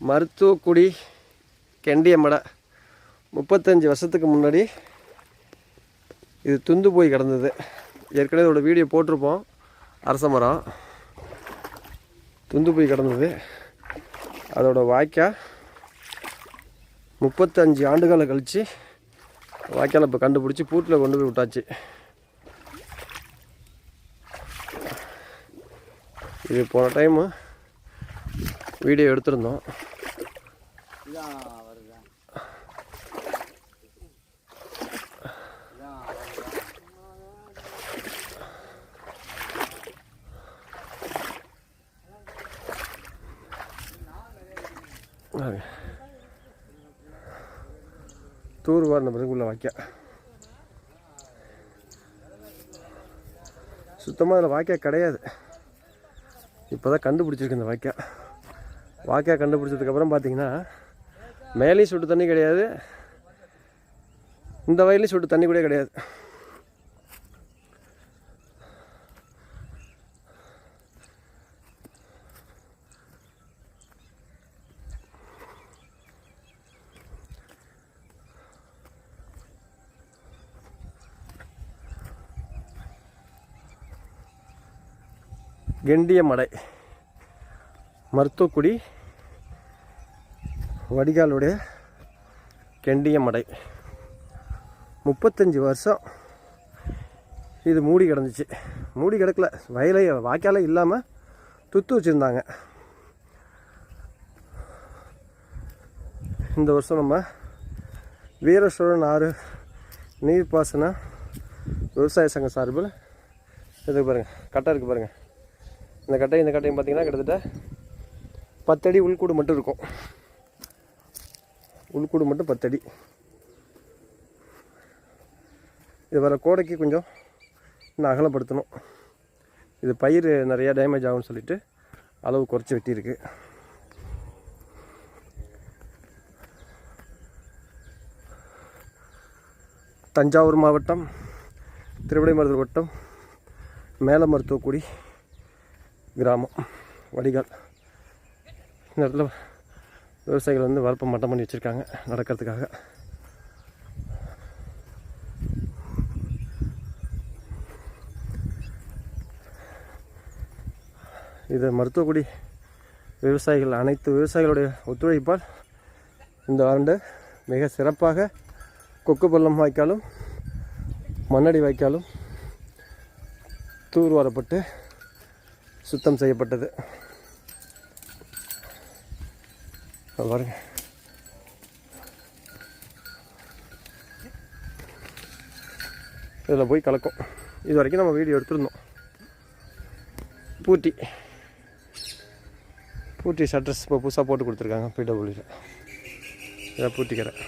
மருத்துவக்குடி கெண்டியமடை முப்பத்தஞ்சு வருஷத்துக்கு முன்னாடி இது துந்து போய் கிடந்தது. ஏற்கனவே இதோட வீடியோ போட்டிருப்போம். அரச மரம். துந்து போய் கிடந்தது. அதோட வாய்க்கா முப்பத்தஞ்சு ஆண்டுகளை கழித்து வாய்க்கால் இப்போ கண்டுபிடிச்சி பூட்டில் கொண்டு போய் விட்டாச்சு. இது போன டைமு வீடியோ எடுத்திருந்தோம். தூர் வாரின பிறகுள்ள வாய்க்கா. சுத்தமாக அதில் வாய்க்கா கிடையாது. இப்போ தான் கண்டுபிடிச்சிருக்கு இந்த வாய்க்கா. வாய்க்கா கண்டுபிடிச்சதுக்கப்புறம் பார்த்தீங்கன்னா மேலேயும் சுட்டு தண்ணி கிடையாது. இந்த வயலையும் சுட்டு தண்ணி கூட கிடையாது. கெண்டிய மடை. மருத்துவக்குடி வடிகாலுடைய கெண்டிய மடை. முப்பத்தஞ்சு வருஷம் இது மூடி கிடந்துச்சு. மூடி கிடக்கல. வயலை வாய்க்கால இல்லாமல் துத்து வச்சுருந்தாங்க. இந்த வருஷம் நம்ம வீரசோழன் ஆறு நீர்ப்பாசன விவசாய சங்க சார்பில் இதுக்கு பாருங்கள் கட்டை இருக்குது பாருங்கள் இந்த கட்டை இந்த கட்டையும் பார்த்தீங்கன்னா கிட்டத்தட்ட பத்தடி உள்கூடு மட்டும் இருக்கும். உள்கூடு மட்டும் பத்தடி. இது வர கோடைக்கு கொஞ்சம் இன்னும் அகலப்படுத்தணும். இது பயிர் நிறையா டேமேஜ் ஆகும்னு சொல்லிட்டு அளவு குறைச்சி வெட்டியிருக்கு. தஞ்சாவூர் மாவட்டம் திருவிடைமருதூர் வட்டம் மேல மருத்துவக்குடி கிராமம் வடிகால். இந்த இடத்துல விவசாயிகள் வந்து வரப்பை மட்டம் பண்ணி வச்சுருக்காங்க நடக்கிறதுக்காக. இது மருத்துவக்குடி விவசாயிகள் அனைத்து விவசாயிகளுடைய ஒத்துழைப்பால் இந்த ஆண்டு மிக சிறப்பாக கொக்கு பள்ளம் வாய்க்காலும் மண்ணடி வாய்க்காலும் தூர் வரப்பட்டு சுத்தம் செய்யப்பட்டது. பாருங்க இதில் போய் கலக்கும். இது வரைக்கும் நம்ம வீடியோ எடுத்துருந்தோம். பூட்டி. பூட்டி ஷட்டர்ஸ் இப்போ புதுசாக போட்டு கொடுத்துருக்காங்க பிடபிள்யூவில் இதை பூட்டிக்கிறேன்